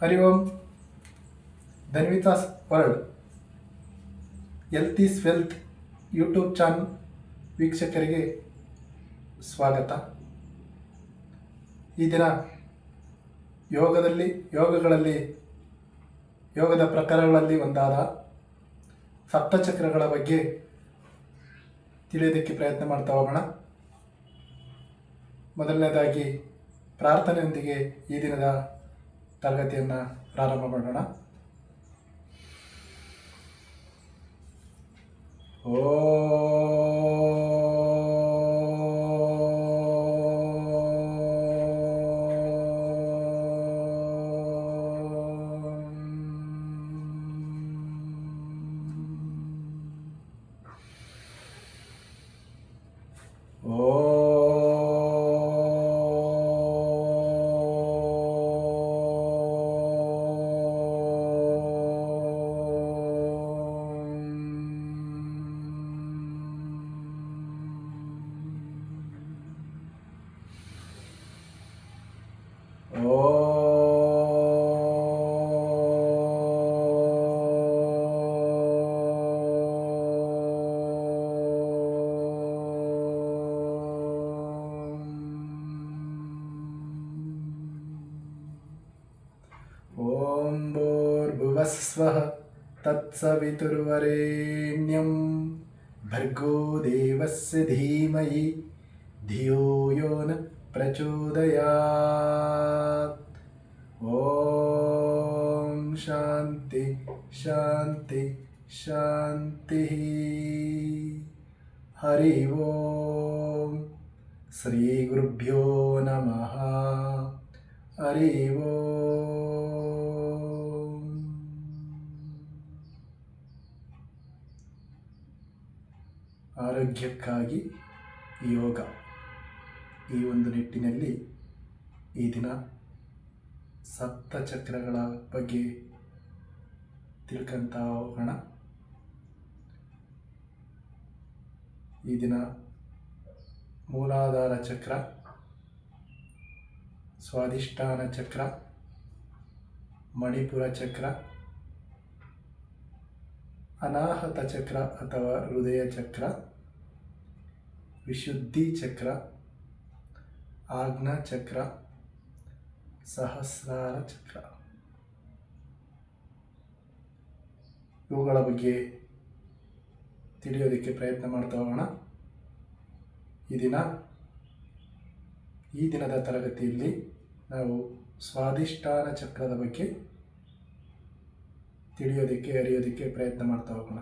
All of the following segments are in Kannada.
Hari Om. Dhanvita's world health wealth YouTube channel ವೀಕ್ಷಕರಿಗೆ ಸ್ವಾಗತ. ಈ ದಿನ ಯೋಗದಲ್ಲಿ, ಯೋಗಗಳಲ್ಲಿ, ಯೋಗದ ಪ್ರಕಾರಗಳಲ್ಲಿ ಒಂದಾದ ಸಪ್ತಚಕ್ರಗಳ ಬಗ್ಗೆ ತಿಳಿಯೋದಕ್ಕೆ ಪ್ರಯತ್ನ ಮಾಡ್ತಾ ಹೋಗೋಣ. ಮೊದಲನೇದಾಗಿ ಪ್ರಾರ್ಥನೆಯೊಂದಿಗೆ ಈ ದಿನದ ತರಗತಿಯನ್ನು ಪ್ರಾರಂಭ ಮಾಡೋಣ. ॐ भूर्भुवस्वः तत्सवितुर्वरेण्यं भर्गो देवस्य धीमहि धियो यो न प्रचोदयात्। ॐ शान्ति शान्ति शान्तिः। हरि ओम्। श्रीगुरुभ्यो नमः। हरि ಓಂ ಆರೋಗ್ಯಕ್ಕಾಗಿ ಯೋಗ ಈ ಒಂದು ನಿಟ್ಟಿನಲ್ಲಿ ಈ ದಿನ ಸಪ್ತ ಚಕ್ರಗಳ ಬಗ್ಗೆ ತಿಳ್ಕಂತ ಹೋಗೋಣ. ಈ ದಿನ ಮೂಲಾಧಾರ ಚಕ್ರ, ಸ್ವಾಧಿಷ್ಠಾನ ಚಕ್ರ, ಮಣಿಪುರ ಚಕ್ರ, ಅನಾಹತ ಚಕ್ರ ಅಥವಾ ಹೃದಯ ಚಕ್ರ ವಿಶುದ್ಧಿ ಚಕ್ರ, ಆಜ್ಞಾ ಚಕ್ರ, ಸಹಸ್ರಾರ ಚಕ್ರ. ಇವುಗಳ ಬಗ್ಗೆ ತಿಳಿಯೋದಕ್ಕೆ ಪ್ರಯತ್ನ ಮಾಡ್ತಾ ಹೋಗೋಣ. ಈ ದಿನ, ಈ ದಿನದ ತರಗತಿಯಲ್ಲಿ ನಾವು ಸ್ವಾದಿಷ್ಠಾನ ಚಕ್ರದ ಬಗ್ಗೆ ತಿಳಿಯೋದಕ್ಕೆ, ಅರಿಯೋದಕ್ಕೆ ಪ್ರಯತ್ನ ಮಾಡ್ತಾ ಹೋಗೋಣ.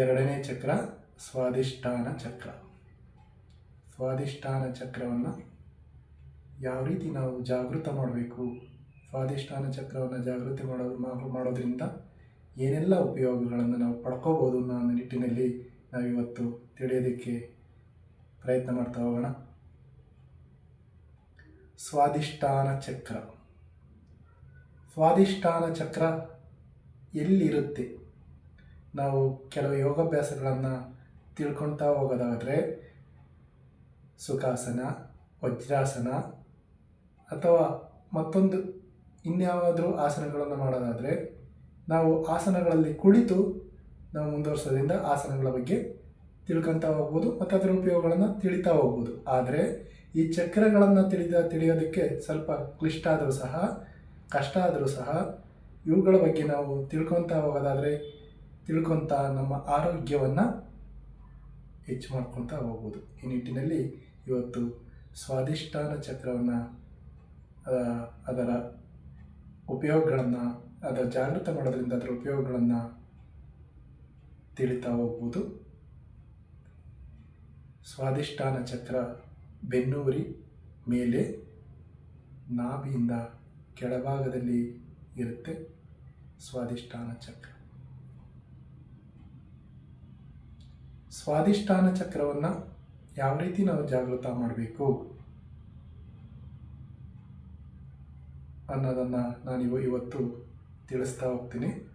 ಎರಡನೇ ಚಕ್ರ ಸ್ವಾದಿಷ್ಠಾನ ಚಕ್ರ ಸ್ವಾದಿಷ್ಠಾನ ಚಕ್ರವನ್ನು ಯಾವ ರೀತಿ ನಾವು ಜಾಗೃತ ಮಾಡಬೇಕು? ಸ್ವಾದಿಷ್ಠಾನ ಚಕ್ರವನ್ನು ಜಾಗೃತಿ ಮಾಡೋದು ಮಾಡೋದ್ರಿಂದ ಏನೆಲ್ಲ ಉಪಯೋಗಗಳನ್ನು ನಾವು ಪಡ್ಕೋಬೋದು ಅನ್ನೋ ನಿಟ್ಟಿನಲ್ಲಿ ನಾವಿವತ್ತು ತಿಳಿಯೋದಕ್ಕೆ ಪ್ರಯತ್ನ ಮಾಡ್ತಾ ಹೋಗೋಣ. ಸ್ವಾದಿಷ್ಠಾನ ಚಕ್ರ ಸ್ವಾಧಿಷ್ಠಾನ ಚಕ್ರ ಎಲ್ಲಿರುತ್ತೆ? ನಾವು ಕೆಲವು ಯೋಗಾಭ್ಯಾಸಗಳನ್ನು ತಿಳ್ಕೊಳ್ತಾ ಹೋಗೋದಾದರೆ ಸುಖಾಸನ, ವಜ್ರಾಸನ ಅಥವಾ ಮತ್ತೊಂದು ಇನ್ಯಾವಾದರೂ ಆಸನಗಳನ್ನು ಮಾಡೋದಾದರೆ ನಾವು ಆಸನಗಳಲ್ಲಿ ಕುಳಿತು ನಾವು ಮುಂದುವರ್ಸೋದ್ರಿಂದ ಆಸನಗಳ ಬಗ್ಗೆ ತಿಳ್ಕೊತಾ ಹೋಗ್ಬೋದು ಮತ್ತು ಅದರ ಉಪಯೋಗಗಳನ್ನು ತಿಳಿತಾ ಹೋಗ್ಬೋದು. ಆದರೆ ಈ ಚಕ್ರಗಳನ್ನು ತಿಳಿದ ತಿಳಿಯೋದಕ್ಕೆ ಸ್ವಲ್ಪ ಕ್ಲಿಷ್ಟ ಆದರೂ ಸಹ ಕಷ್ಟ ಆದರೂ ಸಹ ಇವುಗಳ ಬಗ್ಗೆ ನಾವು ತಿಳ್ಕೊತಾ ಹೋಗೋದಾದರೆ ತಿಳ್ಕೊತಾ ನಮ್ಮ ಆರೋಗ್ಯವನ್ನು ಹೆಚ್ಚು ಮಾಡ್ಕೊತಾ ಹೋಗ್ಬೋದು. ಈ ನಿಟ್ಟಿನಲ್ಲಿ ಇವತ್ತು ಸ್ವಾದಿಷ್ಠಾನ ಚಕ್ರವನ್ನು ಅದರ ಉಪಯೋಗಗಳನ್ನು, ಅದರ ಜಾಗೃತ ಮಾಡೋದ್ರಿಂದ ಅದರ ಉಪಯೋಗಗಳನ್ನು ತಿಳಿತಾ ಹೋಗ್ಬೋದು. ಸ್ವಾದಿಷ್ಠಾನ ಚಕ್ರ ಬೆನ್ನೂರಿ ಮೇಲೆ ನಾಭಿಯಿಂದ ಕೆಳಭಾಗದಲ್ಲಿ ಇರುತ್ತೆ ಸ್ವಾದಿಷ್ಠಾನ ಚಕ್ರ. ಸ್ವಾದಿಷ್ಠಾನ ಚಕ್ರವನ್ನು ಯಾವ ರೀತಿ ನಾವು ಜಾಗೃತ ಮಾಡಬೇಕು? ಅನ್ನೋದನ್ನು ನಾನು ಇವತ್ತು ತಿಳಿಸ್ತಾ ಹೋಗ್ತೀನಿ.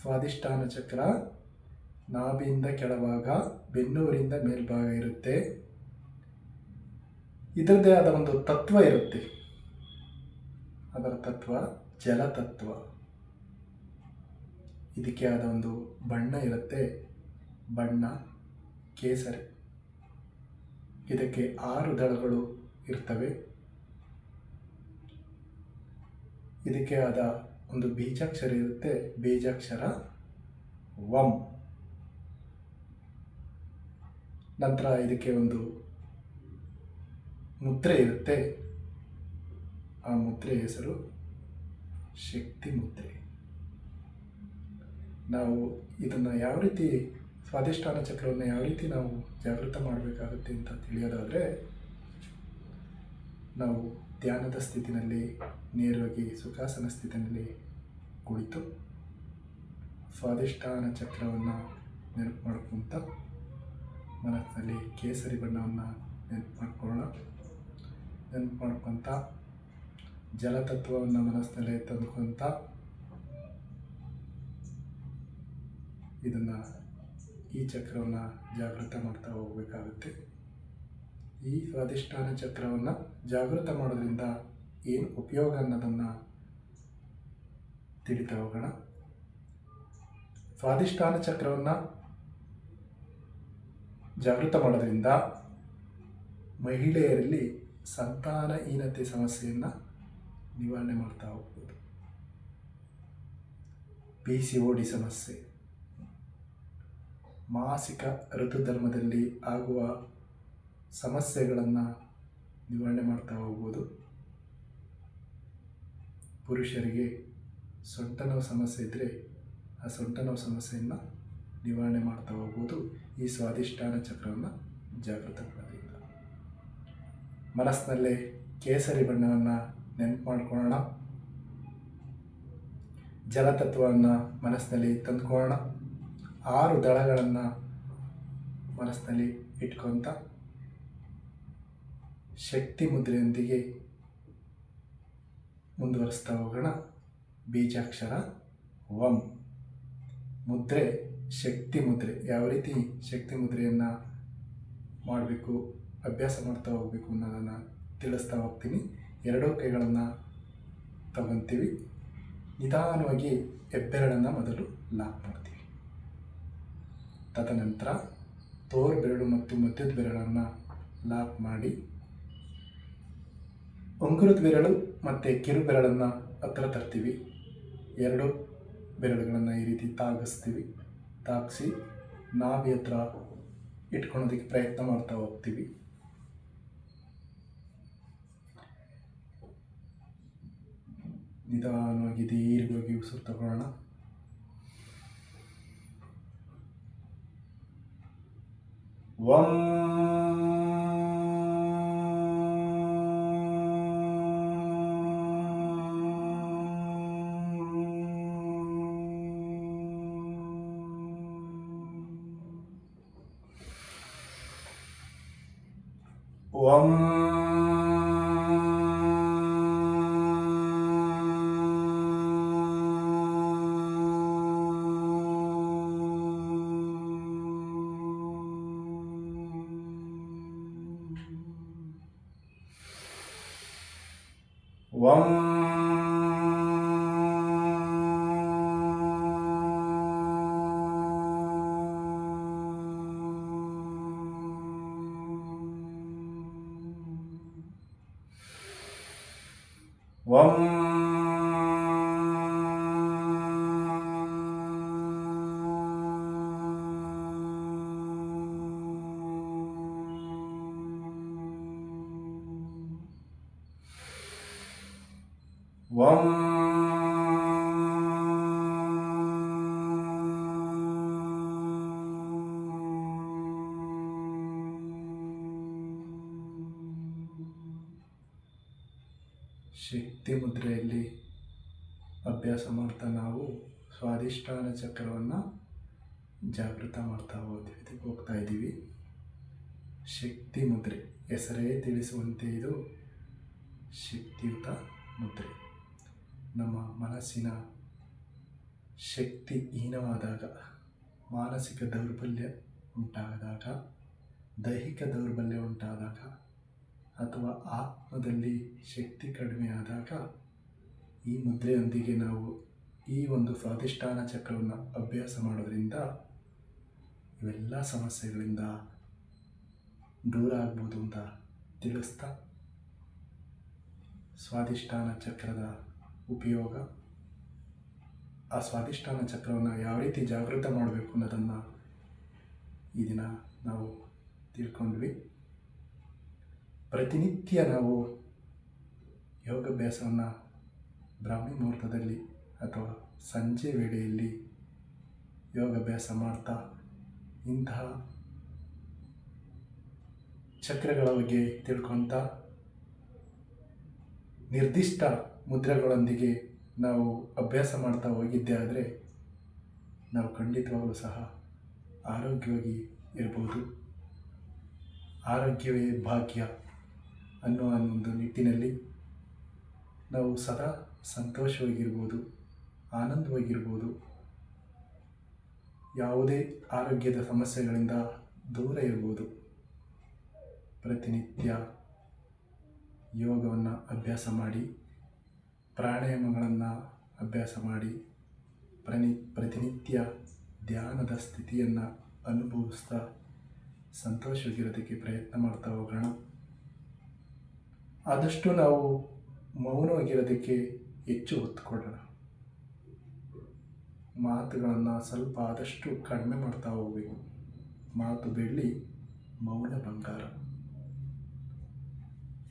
ಸ್ವಾಧಿಷ್ಠಾನ ಚಕ್ರ ನಾಭಿಯಿಂದ ಕೆಳಭಾಗ, ಬೆನ್ನೂರಿಂದ ಮೇಲ್ಭಾಗ ಇರುತ್ತೆ. ಇದರದ್ದೇ ಆದ ಒಂದು ತತ್ವ ಇರುತ್ತೆ. ಅದರ ತತ್ವ ಜಲತತ್ವ. ಇದಕ್ಕೆ ಆದ ಒಂದು ಬಣ್ಣ ಇರುತ್ತೆ. ಬಣ್ಣ, ಕೇಸರಿ. ಇದಕ್ಕೆ ಆರು ದಳಗಳು ಇರ್ತವೆ. ಇದಕ್ಕೆ ಆದ ಒಂದು ಬೀಜಾಕ್ಷರ ಇರುತ್ತೆ. ಬೀಜಾಕ್ಷರ ವಂ ನಂತರ ಇದಕ್ಕೆ ಒಂದು ಮುದ್ರೆ ಇರುತ್ತೆ. ಆ ಮುದ್ರೆ ಹೆಸರು ಶಕ್ತಿ ಮುದ್ರೆ ನಾವು ಇದನ್ನು ಯಾವ ರೀತಿ ಸ್ವಾದಿಷ್ಠಾನ ಚಕ್ರವನ್ನು ಯಾವ ರೀತಿ ನಾವು ಜಾಗೃತ ಮಾಡಬೇಕಾಗುತ್ತೆ ಅಂತ ತಿಳಿಯೋದಾದರೆ, ನಾವು ಧ್ಯಾನದ ಸ್ಥಿತಿನಲ್ಲಿ, ನೇರವಾಗಿ ಸುಖಾಸನ ಸ್ಥಿತಿನಲ್ಲಿ ಕುಳಿತು ಸ್ವಾಧಿಷ್ಠಾನ ಚಕ್ರವನ್ನು ನೆನಪು ಮಾಡ್ಕೊಂತ ಮನಸ್ಸಿನಲ್ಲಿ ಕೇಸರಿ ಬಣ್ಣವನ್ನು ನೆನಪು ಮಾಡ್ಕೊಳ್ಳೋಣ. ನೆನಪು ಮಾಡ್ಕೊತ ಜಲತತ್ವವನ್ನು ಮನಸ್ಸಿನಲ್ಲೇ ತಂದ್ಕೊತ ಇದನ್ನು ಈ ಚಕ್ರವನ್ನು ಜಾಗೃತ ಮಾಡ್ತಾ ಹೋಗಬೇಕಾಗುತ್ತೆ. ಈ ಸ್ವಾಧಿಷ್ಠಾನ ಚಕ್ರವನ್ನು ಜಾಗೃತ ಮಾಡೋದ್ರಿಂದ ಏನು ಉಪಯೋಗ ಅನ್ನೋದನ್ನು ತಿಳಿತಾ ಹೋಗೋಣ. ಸ್ವಾಧಿಷ್ಠಾನ ಚಕ್ರವನ್ನು ಜಾಗೃತ ಮಾಡೋದ್ರಿಂದ ಮಹಿಳೆಯರಲ್ಲಿ ಸಂತಾನಹೀನತೆ ಸಮಸ್ಯೆಯನ್ನು ನಿವಾರಣೆ ಮಾಡ್ತಾ ಹೋಗ್ಬೋದು. ಪಿ ಸಿ ಓ ಡಿ ಸಮಸ್ಯೆ. ಮಾಸಿಕ ಋತುಧರ್ಮದಲ್ಲಿ ಆಗುವ ಸಮಸ್ಯೆಗಳನ್ನು ನಿವಾರಣೆ ಮಾಡ್ತಾ ಹೋಗ್ಬೋದು. ಪುರುಷರಿಗೆ ಸೊಂಟ ನೋವು ಸಮಸ್ಯೆ ಇದ್ದರೆ ಆ ಸೊಂಟ ನೋವು ಸಮಸ್ಯೆಯನ್ನು ನಿವಾರಣೆ ಮಾಡ್ತಾ ಹೋಗ್ಬೋದು. ಈ ಸ್ವಾದಿಷ್ಠಾನ ಚಕ್ರವನ್ನು ಜಾಗೃತ ಮಾಡೋದ್ರಿಂದ. ಮನಸ್ಸಿನಲ್ಲೇ ಕೇಸರಿ ಬಣ್ಣವನ್ನು ನೆನಪು ಮಾಡ್ಕೊಳ್ಳೋಣ. ಜಲತತ್ವವನ್ನು ಮನಸ್ಸಿನಲ್ಲಿ ತಂದ್ಕೊಳ್ಳೋಣ. ಆರು ದಳಗಳನ್ನು ಮನಸ್ಸಿನಲ್ಲಿ ಇಟ್ಕೊತ ಶಕ್ತಿ ಮುದ್ರೆಯೊಂದಿಗೆ ಮುಂದುವರಿಸ್ತಾ ಹೋಗೋಣ. ಬೀಜಾಕ್ಷರ ವಂ. ಮುದ್ರೆ, ಶಕ್ತಿ ಮುದ್ರೆ. ಯಾವ ರೀತಿ ಶಕ್ತಿ ಮುದ್ರೆಯನ್ನು ಮಾಡಬೇಕು, ಅಭ್ಯಾಸ ಮಾಡ್ತಾ ಹೋಗಬೇಕು ಅನ್ನೋದನ್ನು ತಿಳಿಸ್ತಾ ಹೋಗ್ತೀನಿ. ಎರಡೂ ಕೈಗಳನ್ನು ತಗೊತೀವಿ. ನಿಧಾನವಾಗಿ ಹೆಬ್ಬೆರಳನ್ನು ಮೊದಲು ಲಾಕ್ ಮಾಡ್ತೀವಿ. ತದನಂತರ ತೋರ್ ಬೆರಳು ಮತ್ತು ಮಧ್ಯದ ಬೆರಳನ್ನು ಲಾಕ್ ಮಾಡಿ ಉಂಗುರದ ಬೆರಳು ಮತ್ತು ಕಿರು ಬೆರಳನ್ನು ಹತ್ರ ತರ್ತೀವಿ. ಎರಡು ಬೆರಳುಗಳನ್ನು ಈ ರೀತಿ ತಾಗಿಸ್ತೀವಿ. ತಾಗಿಸಿ ನಾಭಿ ಹತ್ರ ಇಟ್ಕೊಳೋದಕ್ಕೆ ಪ್ರಯತ್ನ ಮಾಡ್ತಾ ಹೋಗ್ತೀವಿ. ನಿಧಾನವಾಗಿ ದೀರ್ಘವಾಗಿ ಉಸಿರು ತಗೊಳ್ಳೋಣ. ವಂ ವಂ ವಂ ಶಕ್ತಿ ಮುದ್ರೆಯಲ್ಲಿ ಅಭ್ಯಾಸ ಮಾಡ್ತಾ ನಾವು ಸ್ವಾಧಿಷ್ಠಾನ ಚಕ್ರವನ್ನು ಜಾಗೃತ ಮಾಡ್ತಾ ಹೋಗ್ತೀವಿ ಹೋಗ್ತಾ ಇದ್ದೀವಿ. ಶಕ್ತಿ ಮುದ್ರೆ, ಹೆಸರೇ ತಿಳಿಸುವಂತೆ ಇದು ಶಕ್ತಿಯುತ ಮುದ್ರೆ. ನಮ್ಮ ಮನಸ್ಸಿನ ಶಕ್ತಿ ಹೀನವಾದಾಗ ಮಾನಸಿಕ ದೌರ್ಬಲ್ಯ ಉಂಟಾದಾಗ, ದೈಹಿಕ ದೌರ್ಬಲ್ಯ ಉಂಟಾದಾಗ ಅಥವಾ ಆತ್ಮದಲ್ಲಿ ಶಕ್ತಿ ಕಡಿಮೆ ಆದಾಗ ಈ ಮುದ್ರೆಯೊಂದಿಗೆ ನಾವು ಈ ಒಂದು ಸ್ವಾಧಿಷ್ಠಾನ ಚಕ್ರವನ್ನು ಅಭ್ಯಾಸ ಮಾಡೋದ್ರಿಂದ ಇವೆಲ್ಲ ಸಮಸ್ಯೆಗಳಿಂದ ದೂರ ಆಗ್ಬೋದು ಅಂತ ತಿಳಿಸ್ತಾ ಸ್ವಾಧಿಷ್ಠಾನ ಚಕ್ರದ ಉಪಯೋಗ. ಆ ಸ್ವಾಧಿಷ್ಠಾನ ಚಕ್ರವನ್ನು ಯಾವ ರೀತಿ ಜಾಗೃತ ಮಾಡಬೇಕು ಅನ್ನೋದನ್ನು ಈ ದಿನ ನಾವು ತಿಳ್ಕೊಂಡ್ವಿ. ಪ್ರತಿನಿತ್ಯ ನಾವು ಯೋಗಾಭ್ಯಾಸವನ್ನು ಬ್ರಾಹ್ಮಿ ಮುಹೂರ್ತದಲ್ಲಿ ಅಥವಾ ಸಂಜೆ ವೇಳೆಯಲ್ಲಿ ಯೋಗಾಭ್ಯಾಸ ಮಾಡ್ತಾ ಇಂತಹ ಚಕ್ರಗಳ ಬಗ್ಗೆ ತಿಳ್ಕೊತ ನಿರ್ದಿಷ್ಟ ಮುದ್ರೆಗಳೊಂದಿಗೆ ನಾವು ಅಭ್ಯಾಸ ಮಾಡ್ತಾ ಹೋಗಿದ್ದೆ ಆದರೆ ನಾವು ಖಂಡಿತವಾಗಲೂ ಸಹ ಆರೋಗ್ಯವಾಗಿ ಇರ್ಬೋದು. ಆರೋಗ್ಯವೇ ಭಾಗ್ಯ. ಅನ್ನುವ ಒಂದು ನಿಟ್ಟಿನಲ್ಲಿ ನಾವು ಸದಾ ಸಂತೋಷವಾಗಿರ್ಬೋದು, ಆನಂದವಾಗಿರ್ಬೋದು. ಯಾವುದೇ ಆರೋಗ್ಯದ ಸಮಸ್ಯೆಗಳಿಂದ ದೂರ ಇರ್ಬೋದು. ಪ್ರತಿನಿತ್ಯ ಯೋಗವನ್ನು ಅಭ್ಯಾಸ ಮಾಡಿ, ಪ್ರಾಣಾಯಾಮಗಳನ್ನು ಅಭ್ಯಾಸ ಮಾಡಿ, ಪ್ರನಿ, ಪ್ರತಿನಿತ್ಯ ಧ್ಯಾನದ ಸ್ಥಿತಿಯನ್ನು ಅನುಭವಿಸ್ತಾ ಸಂತೋಷವಾಗಿರೋದಕ್ಕೆ ಪ್ರಯತ್ನ ಮಾಡ್ತಾ ಹೋಗೋಣ. ಆದಷ್ಟು ನಾವು ಮೌನವಾಗಿರೋದಕ್ಕೆ ಹೆಚ್ಚು ಒತ್ತು ಕೊಡೋಣ ಮಾತುಗಳನ್ನು ಸ್ವಲ್ಪ ಆದಷ್ಟು ಕಡಿಮೆ ಮಾಡ್ತಾ ಹೋಗಬೇಕು. ಮಾತು ಬೆಳ್ಳಿ ಮೌನ ಬಂಗಾರ.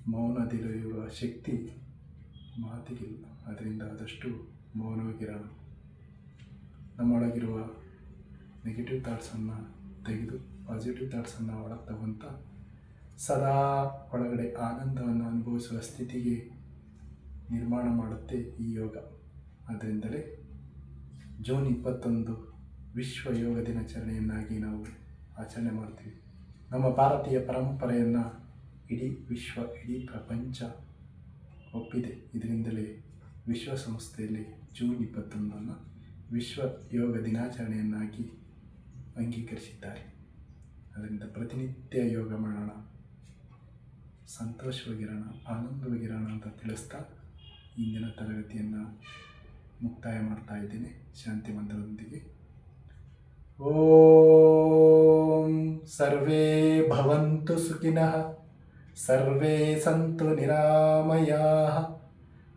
ಮೌನದಿರುವ ಶಕ್ತಿ ಮಾತಿಗಿಲ್ಲ. ಅದರಿಂದ ಆದಷ್ಟು ಮೌನವಾಗಿರೋಣ. ನಮ್ಮೊಳಗಿರುವ ನೆಗೆಟಿವ್ ಥಾಟ್ಸನ್ನು ತೆಗೆದು ಪಾಸಿಟಿವ್ ಥಾಟ್ಸನ್ನು ಒಳಗೆ ತಗೊಂತ ಸದಾ ಒಳಗಡೆ ಆನಂದವನ್ನು ಅನುಭವಿಸುವ ಸ್ಥಿತಿಗೆ ನಿರ್ಮಾಣ ಮಾಡುತ್ತೆ ಈ ಯೋಗ. ಆದ್ದರಿಂದಲೇ ಜೂನ್ ಇಪ್ಪತ್ತೊಂದು ವಿಶ್ವ ಯೋಗ ದಿನಾಚರಣೆಯನ್ನಾಗಿ ನಾವು ಆಚರಣೆ ಮಾಡ್ತೀವಿ. ನಮ್ಮ ಭಾರತೀಯ ಪರಂಪರೆಯನ್ನು ಇಡೀ ವಿಶ್ವ, ಇಡೀ ಪ್ರಪಂಚ ಒಪ್ಪಿದೆ. ಇದರಿಂದಲೇ ವಿಶ್ವಸಂಸ್ಥೆಯಲ್ಲಿ ಜೂನ್ ಇಪ್ಪತ್ತೊಂದನ್ನು ವಿಶ್ವ ಯೋಗ ದಿನಾಚರಣೆಯನ್ನಾಗಿ ಅಂಗೀಕರಿಸಿದ್ದಾರೆ. ಅದರಿಂದ ಪ್ರತಿನಿತ್ಯ ಯೋಗ ಮಾಡೋಣ. ಸಂತೋಷವಾಗಿರೋಣ, ಆನಂದವಾಗಿರೋಣ ಅಂತ ತಿಳಿಸ್ತಾ ಇಂದಿನ ತರಗತಿಯನ್ನು ಮುಕ್ತಾಯ ಮಾಡ್ತಾ ಇದ್ದೀನಿ. ಶಾಂತಿ ಮಂತ್ರದೊಂದಿಗೆ ಓಂ ಸರ್ವೇ ಭವಂತು ಸುಖಿನಃ, ಸರ್ವೇ ಸಂತು ನಿರಾಮಯಾಃ,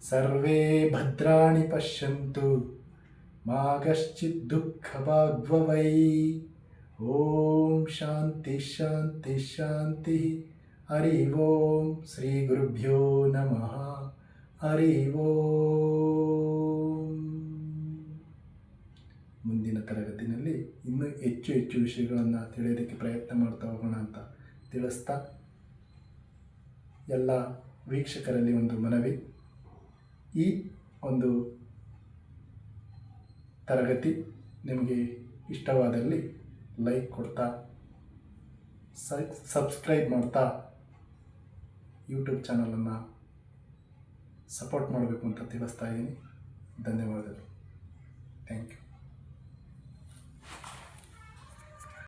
ಸರ್ವೇ ಭದ್ರಾಣಿ ಪಶ್ಯಂತು, ಮಾಗಶ್ಚಿತ್ ದುಃಖ ದುಃಖಭಾಗ್ವವೈ. ಓಂ ಶಾಂತಿ ಶಾಂತಿ ಶಾಂತಿ. ಹರಿ ಓಂ ಶ್ರೀ ಗುರುಭ್ಯೋ ನಮಃ ಹರಿ ಓಂ ಮುಂದಿನ ತರಗತಿನಲ್ಲಿ ಇನ್ನೂ ಹೆಚ್ಚು ಹೆಚ್ಚು ವಿಷಯಗಳನ್ನು ತಿಳಿಯೋದಕ್ಕೆ ಪ್ರಯತ್ನ ಮಾಡ್ತಾ ಹೋಗೋಣ ಅಂತ ತಿಳಿಸ್ತಾ ಎಲ್ಲ ವೀಕ್ಷಕರಲ್ಲಿ ಒಂದು ಮನವಿ. ಈ ಒಂದು ತರಗತಿ ನಿಮಗೆ ಇಷ್ಟವಾದಲ್ಲಿ ಲೈಕ್ ಕೊಡ್ತಾ ಸಬ್ಸ್ಕ್ರೈಬ್ ಮಾಡ್ತಾ ಯೂಟ್ಯೂಬ್ ಚಾನಲನ್ನು ಸಪೋರ್ಟ್ ಮಾಡಬೇಕು ಅಂತ ತಿಳಿಸ್ತಾ ಇದ್ದೀನಿ ಧನ್ಯವಾದಗಳು ಥ್ಯಾಂಕ್ ಯು